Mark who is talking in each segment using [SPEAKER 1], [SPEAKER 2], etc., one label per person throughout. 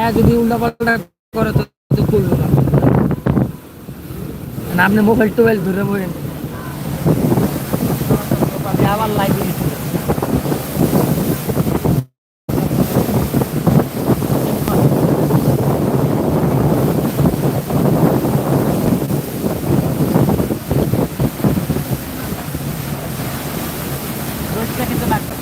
[SPEAKER 1] আয়া যদি উল্টাপাল্টা করে, তো তো না। না আপনি মোবাইল টোবাইল ধরে বলেন আবার লাইভে দিতে রোজটা কিন্তু লাগবে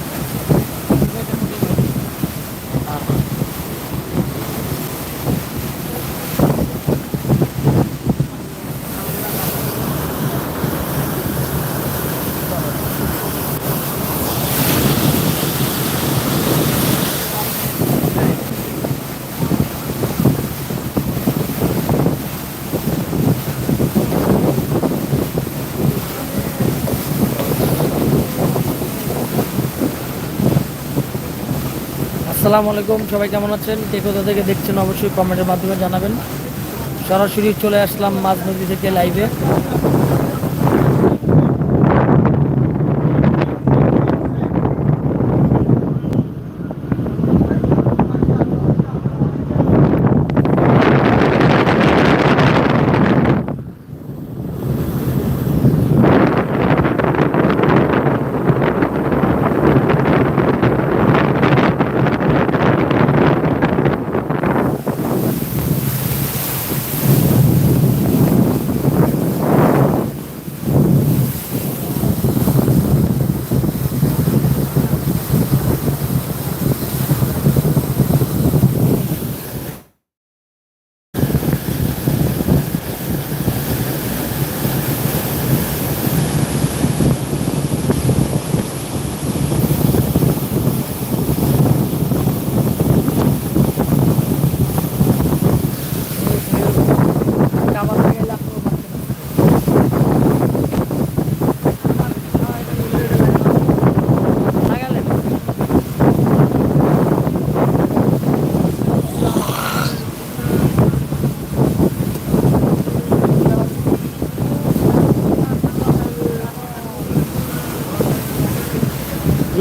[SPEAKER 1] আসসালামু আলাইকুম, সবাই কেমন আছেন? কে কোথা থেকে দেখছেন অবশ্যই কমেন্টের মাধ্যমে জানাবেন। সরাসরি চলে আসলাম মাঝ নদী থেকে লাইভে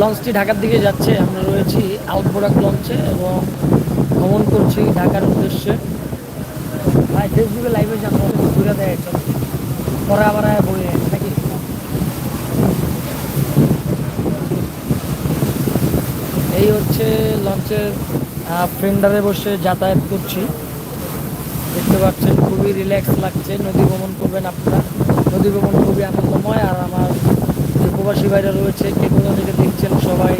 [SPEAKER 1] লঞ্চটি ঢাকার দিকে যাচ্ছে। আমরা রয়েছি আউটবোরাক লঞ্চে এবং ভ্রমণ করছি ঢাকার উদ্দেশ্যে। ভাই ফেসবুকে লাইভে যান ঘুরে দেয় পরে আবার বই নাকি? এই হচ্ছে লঞ্চের ফ্রেন্ডারে বসে যাতায়াত করছি। দেখতে পাচ্ছেন, খুবই রিল্যাক্স লাগছে। নদী ভ্রমণ করবেন আপনারা। নদী ভ্রমণ খুবই আনন্দময় আর আমার প্রবাসী ভাইরা রয়েছে, কে থেকে দেখছেন সবাই,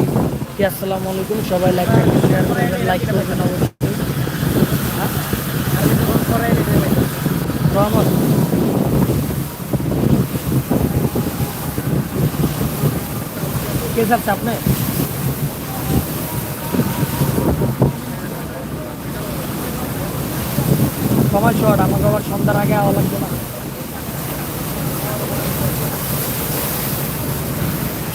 [SPEAKER 1] কি আসসালামু আলাইকুম, সবাই লাইক লাইক করবেন অবশ্যই? রহমত কে যাচ্ছে আপনি? সময় শর্ট, আমাকে আবার সন্ধ্যার আগে আওয়া লাগবে না।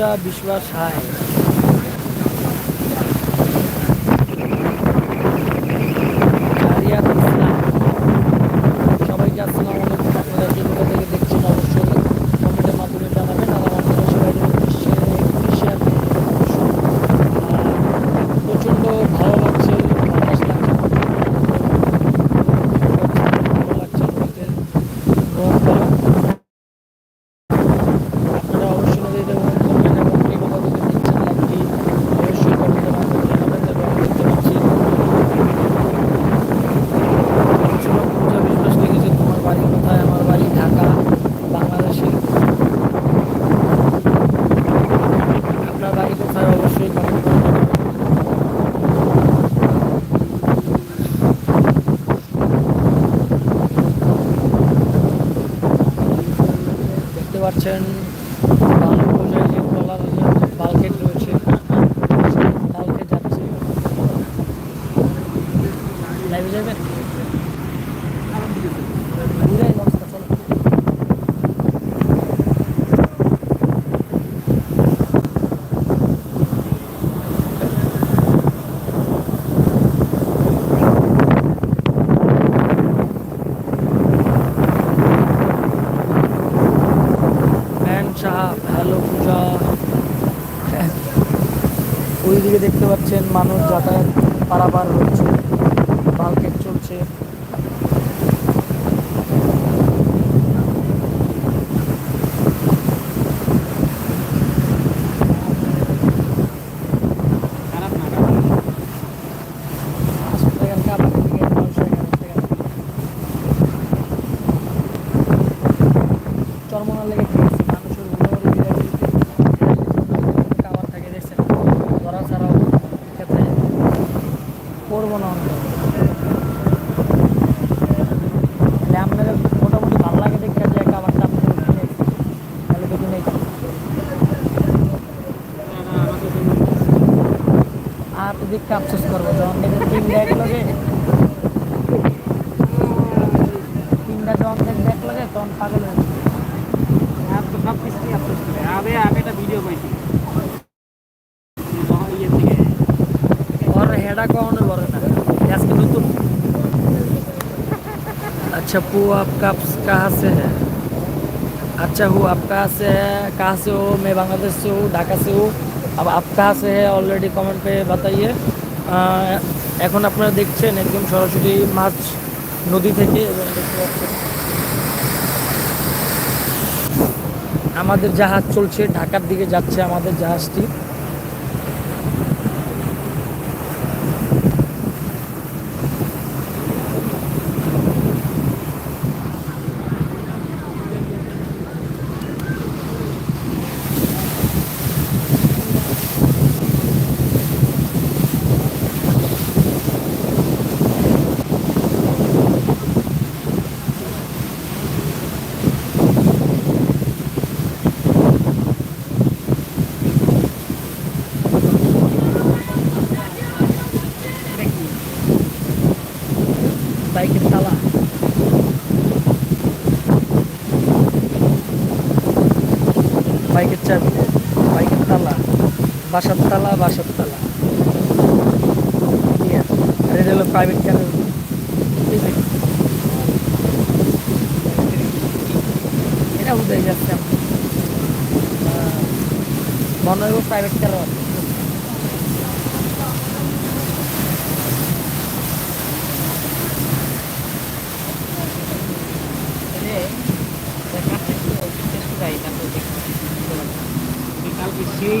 [SPEAKER 1] पूजा विश्वास है। দেখতে পাচ্ছেন বালু বোঝায় যে ট্রলার বালকেট রয়েছে বালকে যাচ্ছে লাইভে যাবেন ঘুরে লঞ্চটা চলো ম্যান সাহাব হ্যালো পূজা ওইদিকে দেখতে পাচ্ছেন মানুষ যাতায়াত अच्छा पू आप कब कहाँ से है अच्छा हूँ आप कहाँ से है कहाँ से हो मैं बांग्लादेश से हूँ ढाका से हूँ अब आप कहाँ से है অলরেডি কমেন্ট पे बताइए আহ, এখন আপনারা দেখছেন একদম সরাসরি মাছ নদী থেকে এবং দেখতে পাচ্ছেন আমাদের জাহাজ চলছে ঢাকার দিকে যাচ্ছে আমাদের জাহাজটি বাসতলা এটা হলো প্রাইভেট চ্যানেল এটা উদয় যাচ্ছে মনে হয় প্রাইভেট কার
[SPEAKER 2] কালকে সেই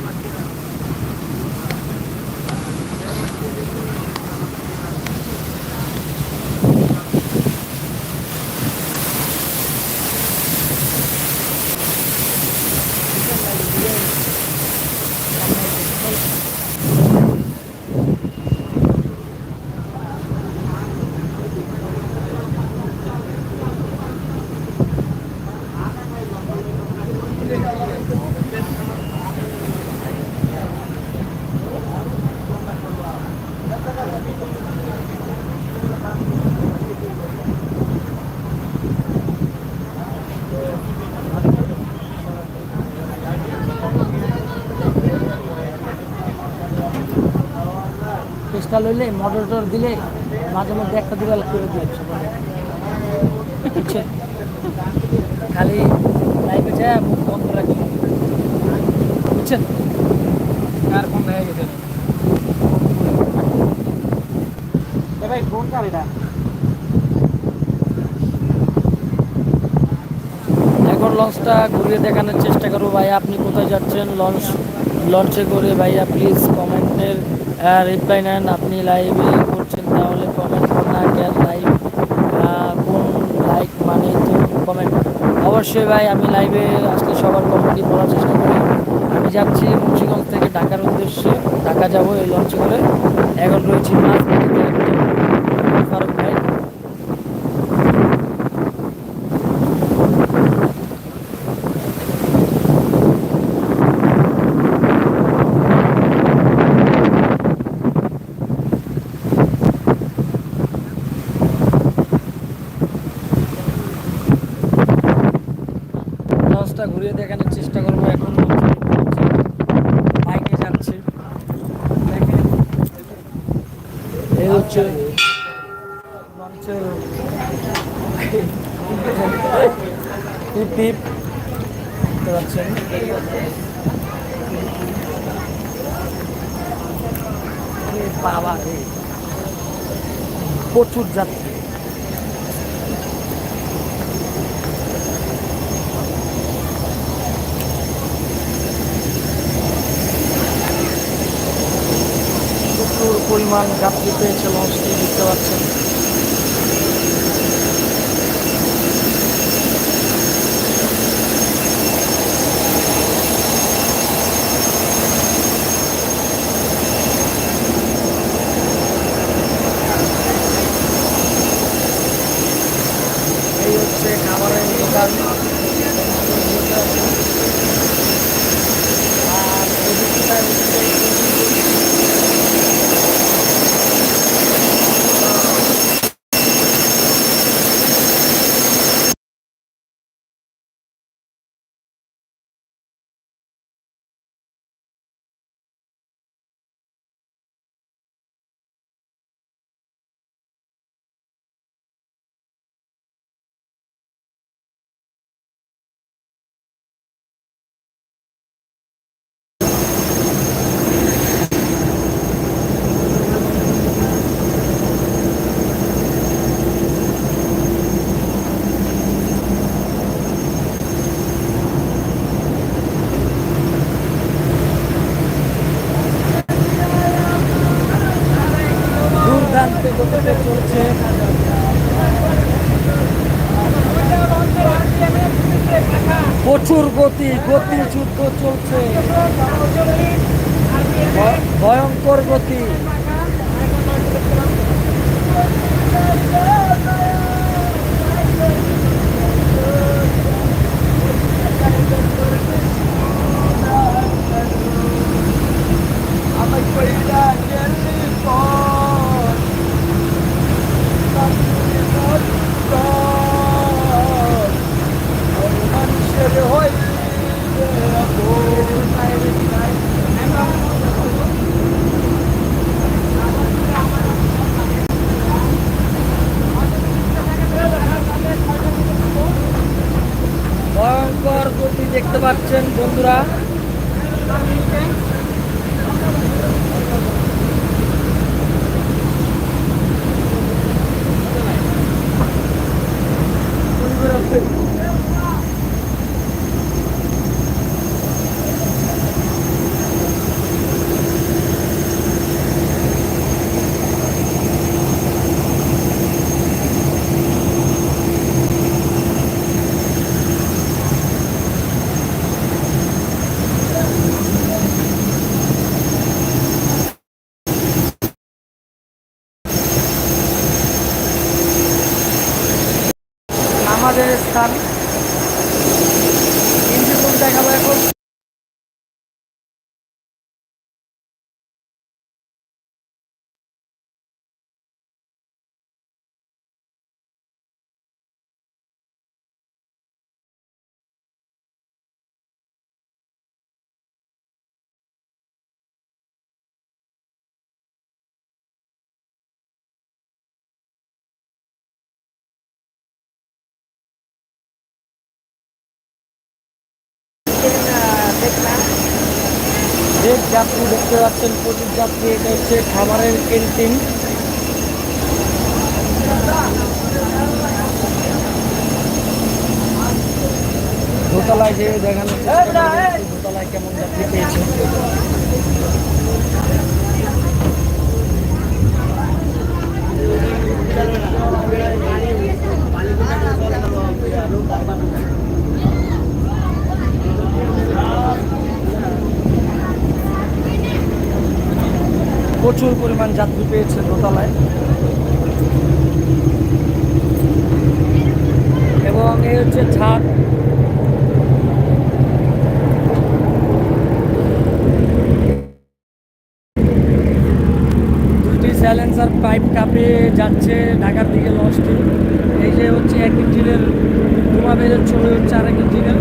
[SPEAKER 1] পিস্টাল হইলে মোটর টোর দিলে মাঝে মধ্যে একটা দুটো করে দিয়েছে খালি লাইফে যায় মুখ বন্ধ রাখি। বুঝছেন
[SPEAKER 2] কার ফোন হয়ে গেছে ভাই ফোন কার এটা?
[SPEAKER 1] এখন লঞ্চটা ঘুরিয়ে দেখানোর চেষ্টা করব ভাই আপনি কোথায় যাচ্ছেন? লঞ্চ লঞ্চে করে ভাইয়া প্লিজ কমেন্টের রিপ্লাই নেন। আপনি লাইভে করছেন তাহলে কমেন্ট না কেন লাইভ কোন লাইক মানে তো কমেন্ট অবশ্যই ভাই, আমি লাইভে আজকে সবার কমেন্টই পড়ার চেষ্টা করি। আমি যাচ্ছি মুন্সিগঞ্জ থেকে ঢাকার উদ্দেশ্যে। ঢাকা যাব এই লঞ্চে করে। এখন রয়েছি মাছ ফারুক ভাই ঘুরিয়ে দেখানোর চেষ্টা করব এখন বাইকে যাচ্ছে এই হচ্ছে লঞ্চের টিপ টিপ দেখতে পাচ্ছেন এ বাবা রে প্রচুর যাত্রী। প্রচুর পরিমাণ যাত্রী পেয়েছে লঞ্চটি দেখতে পাচ্ছেন এই হচ্ছে খাবারের দোকান আর এদিকটায় হচ্ছে দুর্দান্ত গতিতে চলছে প্রচুর গতি যাত্রী দেখতে পাচ্ছেন প্রচুর যাত্রী এটা হচ্ছে খাবারের ক্যান্টিন দোতলায় যে দেখানোর চেষ্টা দোতলায় কেমন যাত্রী পেয়েছে প্রচুর পরিমাণ যাত্রী পেয়েছে দোতলায়। এবং এই হচ্ছে ছাদ। স্যালেন্সার পাইপ কাপে যাচ্ছে ঢাকার দিকে লঞ্চটি। এই যে হচ্ছে এক ইঞ্জিনের ধোঁয়া বেরোচ্ছে, ওই হচ্ছে আরেক ইঞ্জিনের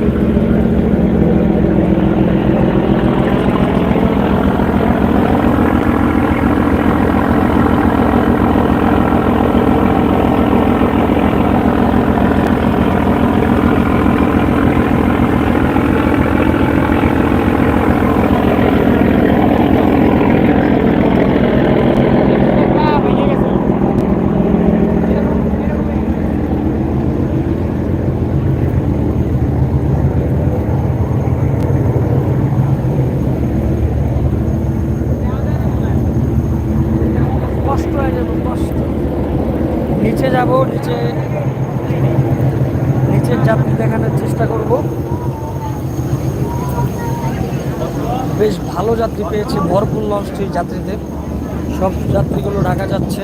[SPEAKER 1] কষ্ট নিচে যাব নিচে নিচের যাত্রী দেখানোর চেষ্টা করব বেশ ভালো যাত্রী পেয়েছে ভরপুর লঞ্চটির যাত্রীদের। সব যাত্রীগুলো ঢাকা যাচ্ছে।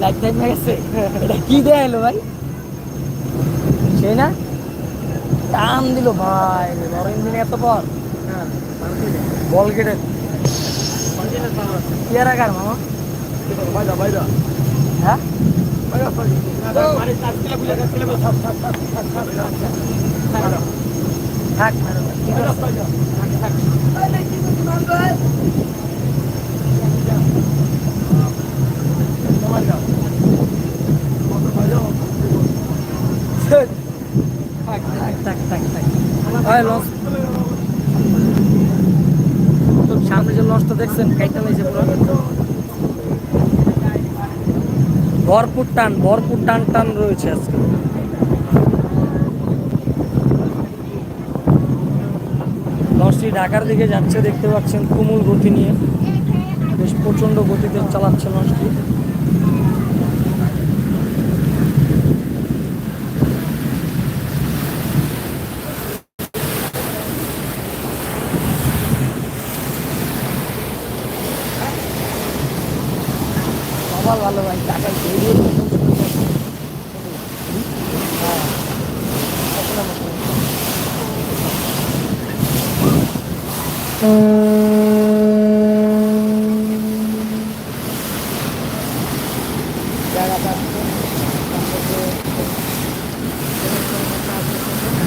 [SPEAKER 1] লাইট গেছে এটা কি দেয়া এলো ভাই? সেই না টান দিল ভাই ইঞ্জিন এত পর বল কেটে পেয়ারা কার মামা হ্যাঁ থাক ঠিক আছে থাক থাক থাক থাক থাক হয় লঞ্চ তো সামনে যে লঞ্চটা দেখছেন কাইটা নিয়েছে পুরো ভরপুর টান ভরপুর টান টান রয়েছে আজকে। লঞ্চটি ঢাকার দিকে যাচ্ছে, দেখতে পাচ্ছেন তুমুল গতি নিয়ে। বেশ প্রচণ্ড গতিতে চালাচ্ছে লঞ্চটি সবার ভালো ভাই টাকা বেরিয়ে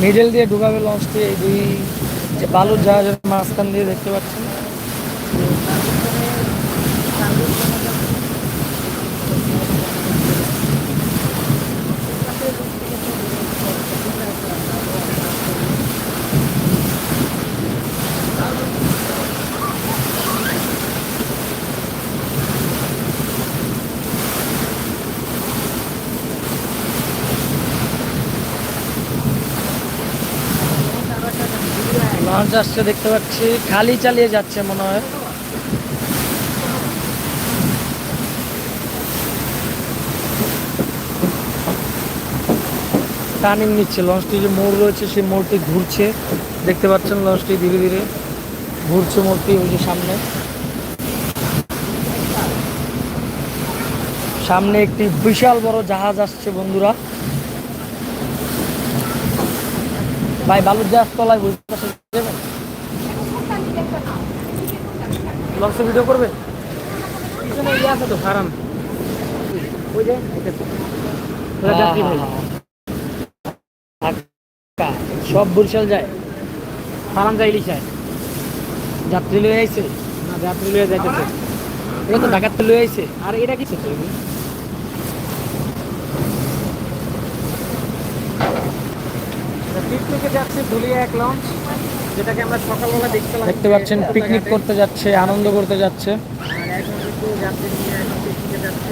[SPEAKER 1] মিডল দিয়ে ঢুকাবে লঞ্চটি এই দুই যে বালুর জাহাজের মাঝখান দিয়ে দেখতে পাচ্ছেন লঞ্চ আসছে, দেখতে পাচ্ছি। খালি চালিয়ে যাচ্ছে মনে হয়। টার্নিং নিচ্ছে, লঞ্চটি যে মোড় রয়েছে, সেই মোড়টি ঘুরছে। দেখতে পাচ্ছেন লঞ্চটি ধীরে ধীরে ঘুরছে মোড়টি, ওই যে সামনে। সামনে একটি বিশাল বড় জাহাজ আসছে, বন্ধুরা। ভাই, বালুর জাহাজ তলায় বুঝতে লঞ্চে ভিডিও করবে?
[SPEAKER 2] পিছনে ইয়ে আছে তো ফার্ম ওই যে যাত্রী ভাই
[SPEAKER 1] সব বরিশাল যায়।
[SPEAKER 2] হারাম যাই যায়
[SPEAKER 1] যাত্রী লয়ে আইছে?
[SPEAKER 2] না যাত্রী লয়ে যাইতেছে।
[SPEAKER 1] এটা তো ঢাকাতে লয়ে আইছে।
[SPEAKER 2] আর এটা কি? থেকে যাচ্ছে ধুলিয়া এক লঞ্চ যেটাকে আমরা সকালবেলা দেখছিলাম।
[SPEAKER 1] দেখতে পাচ্ছেন পিকনিক করতে যাচ্ছে আনন্দ করতে যাচ্ছে।
[SPEAKER 2] আর এখন কিন্তু নিয়ে এখন পিকনিকে যাচ্ছে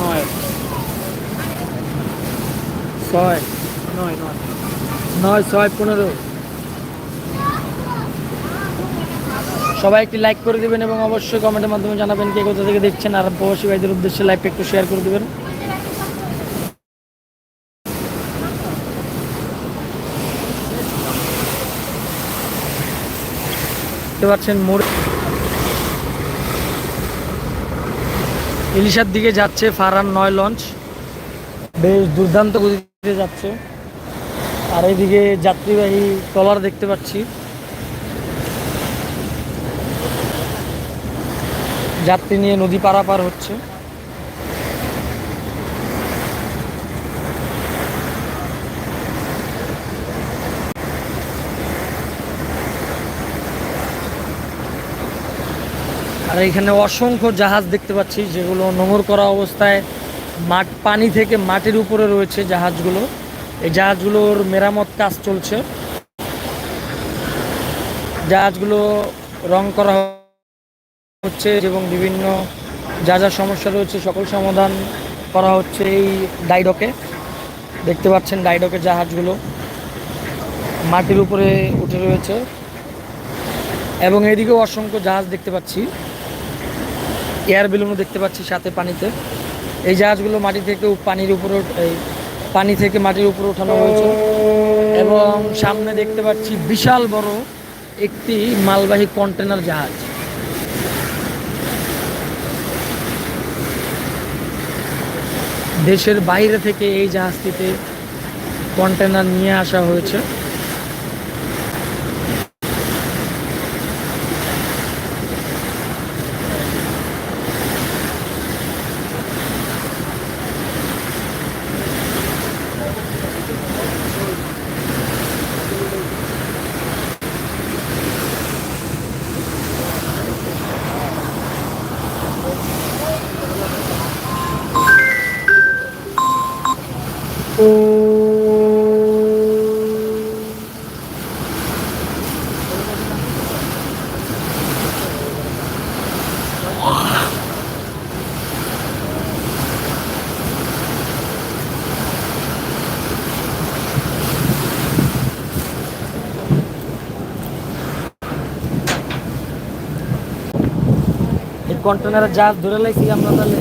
[SPEAKER 2] নয়
[SPEAKER 1] ছয়
[SPEAKER 2] নয় নয়
[SPEAKER 1] নয় ছয়, পনেরো। সবাই একটি লাইক করে দিবেন এবং অবশ্যই কমেন্টের মাধ্যমে জানাবেন কে কোথা থেকে দেখছেন আর প্রবাসী ভাইদের উদ্দেশ্যে লাইভটা একটু শেয়ার করে দিবেন। পাচ্ছেন মোড় ইলিশার দিকে যাচ্ছে ফারান নয় লঞ্চ বেশ দুর্দান্ত গতিতে যাচ্ছে। আর এইদিকে যাত্রীবাহী ট্রলার দেখতে পাচ্ছি। যাত্রী নিয়ে নদী পারাপার হচ্ছে। আর এখানে অসংখ্য জাহাজ দেখতে পাচ্ছি, যেগুলো নোঙর করা অবস্থায় মাঠ, পানি থেকে মাটির উপরে রয়েছে জাহাজগুলো। এই জাহাজগুলোর মেরামত কাজ চলছে। জাহাজগুলো রং করা হচ্ছে এবং বিভিন্ন যা যা সমস্যা রয়েছে, সকল সমাধান করা হচ্ছে এই ডাইডকে। দেখতে পাচ্ছেন ডাইডকের জাহাজগুলো মাটির উপরে উঠে রয়েছে এবং এদিকেও অসংখ্য জাহাজ দেখতে পাচ্ছি। এয়ার বেলুনও দেখতে পাচ্ছি সাথে পানিতে। এই জাহাজগুলো মাটি থেকে পানির উপরে পানি থেকে মাটির উপরে ওঠানো হয়েছে। এবং সামনে দেখতে পাচ্ছি বিশাল বড় একটি মালবাহী কন্টেনার জাহাজ। দেশের বাইরে থেকে এই জাহাজটিতে কন্টেনার নিয়ে আসা হয়েছে। কন্টেনারের জাহাজ ধরে লাইছি আমরা তাহলে।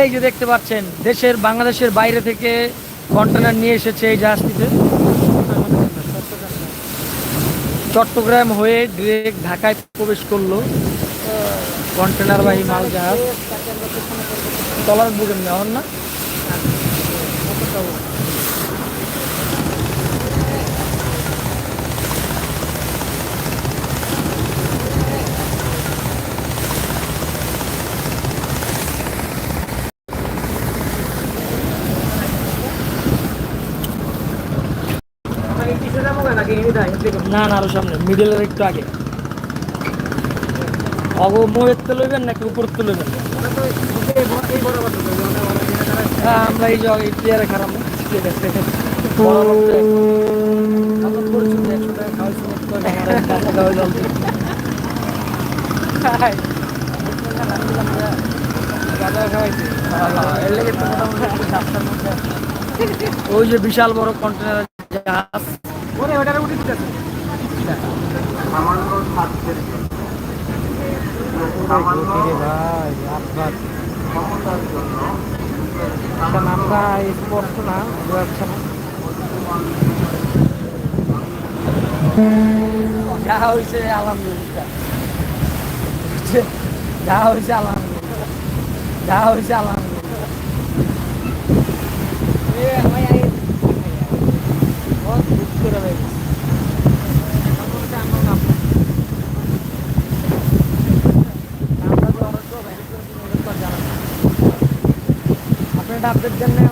[SPEAKER 1] এই যে দেখতে পাচ্ছেন, দেশের বাংলাদেশের বাইরে থেকে কন্টেনার নিয়ে এসেছে এই জাহাজটিতে। চট্টগ্রাম হয়ে ডিরেক্ট ঢাকায় প্রবেশ করল কন্টেনারবাহী মাল জাহাজ। তলার বুকের নেওয়ার না। না না আরও সামনে মিডলের একটু আগে। অগ লইবেন নাকি হ্যাঁ আমরা এই যে প্লেয়ারে খারাপ ঠিক আছে। ওই যে বিশাল বড় কন্টেনার জাহাজ
[SPEAKER 2] ওরে ওটারে উঠে দিতেছে স্পষ্ট না যাচ্ছে না
[SPEAKER 1] যা হয়েছে আলহামদুলিল্লাহ? যা হয়েছে আলহামদুলিল্লাহ। যা হয়েছে আলহামদুলিল্লাহ এ আমায় আই বহুত দুঃখ করে হয়ে গেছে। নামটা তো আমার তো বাইরে করে দিন, এটা তো আর জানা নেই। আপনি এটা